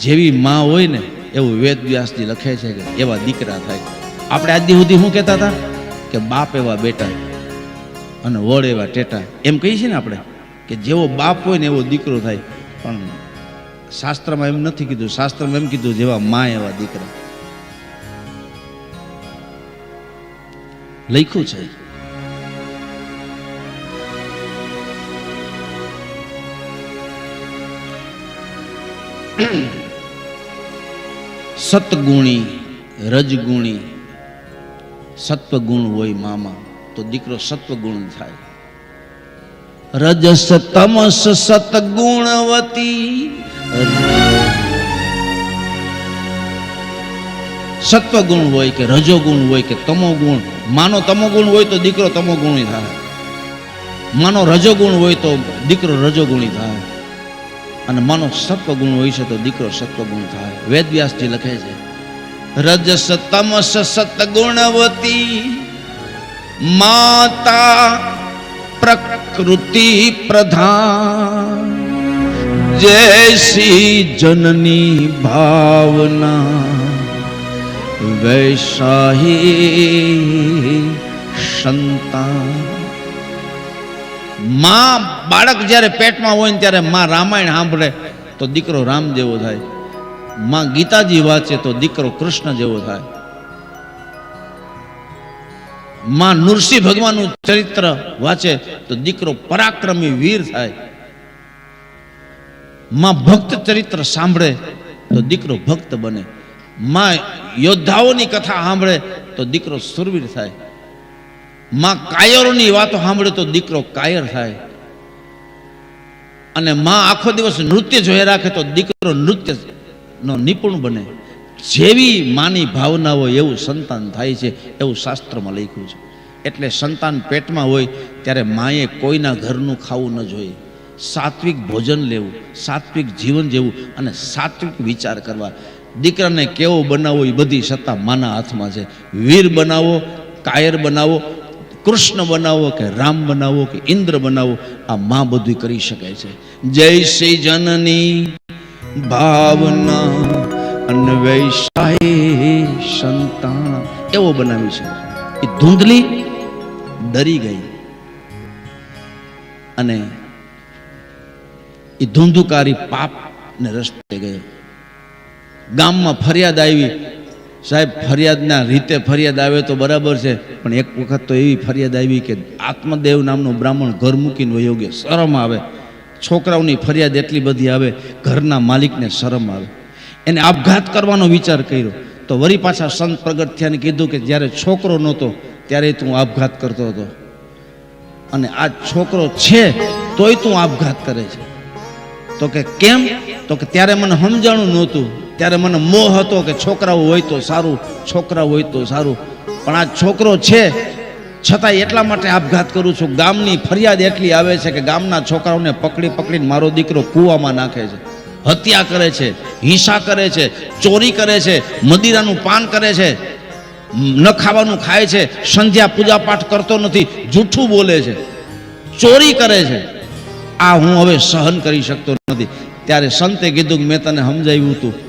જેવી માં હોય ને, એવું વેદ વ્યાસજી લખે છે કે એવા દીકરા થાય. આપણે આજ સુધી શું કહેતા હતા? કે બાપ એવા બેટા અને વડ એવા ટેટા એમ કહીએ છીએ ને આપણે કે જેવો બાપ હોય ને એવો દીકરો થાય. પણ શાસ્ત્રમાં એમ નથી કીધું, શાસ્ત્રમાં એમ કીધું જેવા માં એવા દીકરા. લખ્યું છે. સતગુણી, રજગુણી, સત્વગુણ હોય મામા, તો દીકરો સત્વગુણ થાય. રજસ તમસ સતગુણવતી. સત્વગુણ હોય કે રજોગુણ હોય કે તમોગુણ, માનો તમોગુણ હોય તો દીકરો તમોગુણી થાય. માનો રજોગુણ હોય તો દીકરો રજોગુણી થાય. અને માનો સત્વગુણ હોય છે તો દીકરો સત્વગુણ થાય. વેદવ્યાસજી લખે છે રજસ તમસ સતગુણવતી માતા પ્રકૃતિ પ્રધાન. જૈસી જનની ભાવના, વૈશાહી સંતાન. માં બાળક જ્યારે પેટમાં હોય ને ત્યારે માં રામાયણ સાંભળે, તો દીકરો રામ જેવો થાય. માં ગીતાજી વાંચે, તો દીકરો કૃષ્ણ જેવો થાય. માં નૃસિંહ ભગવાનનું ચરિત્ર વાંચે, તો દીકરો પરાક્રમી વીર થાય. માં ભક્ત ચરિત્ર સાંભળે, તો દીકરો ભક્ત બને. માં યોદ્ધાઓની કથા સાંભળે, તો દીકરો સુરવીર થાય. માં કાયરોની વાતો સાંભળે તો દીકરો કાયર થાય. અને માં આખો દિવસ નૃત્ય જોયા રાખે તો દીકરો નૃત્ય નો નિપુણ બને. જેવી માની ભાવના હોય એવું સંતાન થાય છે, એવું શાસ્ત્રમાં લખ્યું છે. એટલે સંતાન પેટમાં હોય ત્યારે માએ કોઈના ઘરનું ખાવું ન જોઈએ. સાત્વિક ભોજન લેવું, સાત્વિક જીવન જેવું અને સાત્વિક વિચાર કરવા. દીકરાને કેવો બનાવવો એ બધી સત્તા માના હાથમાં છે. વીર બનાવો, કાયર બનાવો કૃષ્ણ બનાવો કે રામ બનાવો કે ઇન્દ્ર બનાવો, આ માં બધું કરી શકે છે. જય શ્રી જનની ભાવના અન્વેષાય સંતાન. એવો બનાવી છે. એ ધૂંધલી ડરી ગઈ. અને એ ધૂંધુકારી પાપ ને રસ્તે ગયો. ગામમાં ફરિયાદ આવી સાહેબ, ફરિયાદના રીતે ફરિયાદ આવે તો બરાબર છે, પણ એક વખત તો એવી ફરિયાદ આવી કે આત્મદેવ નામનો બ્રાહ્મણ ઘર મૂકીને યોગ્ય શરમ આવે. છોકરાઓની ફરિયાદ એટલી બધી આવે, ઘરના માલિકને શરમ આવે. એને આપઘાત કરવાનો વિચાર કર્યો. તો વળી પાછા સંત પ્રગટ થયાને કીધું કે જ્યારે છોકરો નહોતો, ત્યારે તું આપઘાત કરતો હતો. અને આ છોકરો છે, તોય તું આપઘાત કરે છે. તો કે કેમ? તો કે ત્યારે મને સમજાણું નહોતું ત્યારે મને મોહ હતો કે છોકરાઓ હોય તો સારું, છોકરાઓ હોય તો સારું. પણ આ છોકરો છે, છતાંય એટલા માટે આપઘાત કરું છું. ગામની ફરિયાદ એટલી આવે છે કે ગામના છોકરાઓને પકડી પકડીને મારો દીકરો કૂવામાં નાખે છે. હત્યા કરે છે, હિંસા કરે છે, ચોરી કરે છે, મદિરાનું પાન કરે છે, ન ખાવાનું ખાય છે, સંધ્યા પૂજા પાઠ કરતો નથી, જૂઠું બોલે છે, ચોરી કરે છે. આ હું હવે સહન કરી શકતો નથી. ત્યારે સંતે કીધું કે મેં તને સમજાવ્યું હતું.